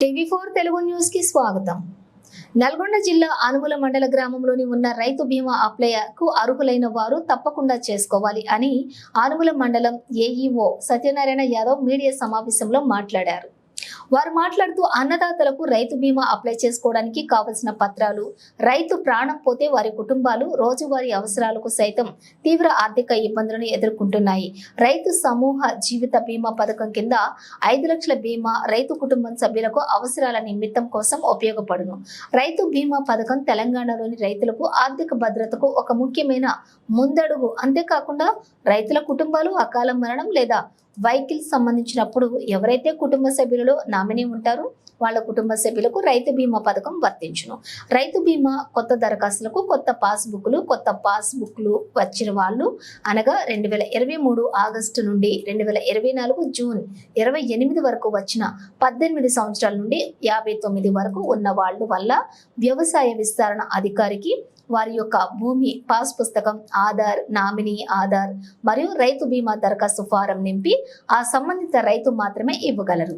TV four Telugu న్యూస్కి స్వాగతం. నల్గొండ జిల్లా ఆనుగుల మండల గ్రామంలోని ఉన్న రైతు బీమా అప్లయకు అర్హులైన వారు తప్పకుండా చేసుకోవాలి అని ఆనుగుల మండలం ఏఈఓ సత్యనారాయణ యాదవ్ మీడియా సమావేశంలో మాట్లాడారు. వారు మాట్లాడుతూ అన్నదాతలకు రైతు బీమా అప్లై చేసుకోవడానికి కావలసిన పత్రాలు రైతు ప్రాణం పోతే వారి కుటుంబాలు రోజువారీ అవసరాలకు సైతం తీవ్ర ఆర్థిక ఇబ్బందులను ఎదుర్కొంటున్నాయి. రైతు సమూహ జీవిత బీమా పథకం కింద ఐదు లక్షల బీమా రైతు కుటుంబం సభ్యులకు అవసరాల నిమిత్తం కోసం ఉపయోగపడును. రైతు బీమా పథకం తెలంగాణలోని రైతులకు ఆర్థిక భద్రతకు ఒక ముఖ్యమైన ముందడుగు. అంతేకాకుండా రైతుల కుటుంబాలు అకాల మరణం లేదా వైకిల్ సంబంధించినప్పుడు ఎవరైతే కుటుంబ సభ్యులలో నామినీ ఉంటారో వాళ్ళ కుటుంబ సభ్యులకు రైతు బీమా పథకం వర్తించును. రైతు బీమా కొత్త దరఖాస్తులకు కొత్త పాస్బుక్లు కొత్త పాస్బుక్లు వచ్చిన వాళ్ళు అనగా రెండు వేల ఇరవై మూడు ఆగస్టు నుండి రెండు వేల ఇరవై నాలుగు జూన్ ఇరవై ఎనిమిది వరకు వచ్చిన పద్దెనిమిది సంవత్సరాల నుండి యాభై తొమ్మిది వరకు ఉన్న వాళ్ళు వల్ల వ్యవసాయ విస్తరణ అధికారికి వారి యొక్క భూమి పాస్ పుస్తకం ఆధార్ నామినీ ఆధార్ మరియు రైతు బీమా దరఖాస్తు ఫారం నింపి ఆ సంబంధిత రైతు మాత్రమే ఇవ్వగలరు.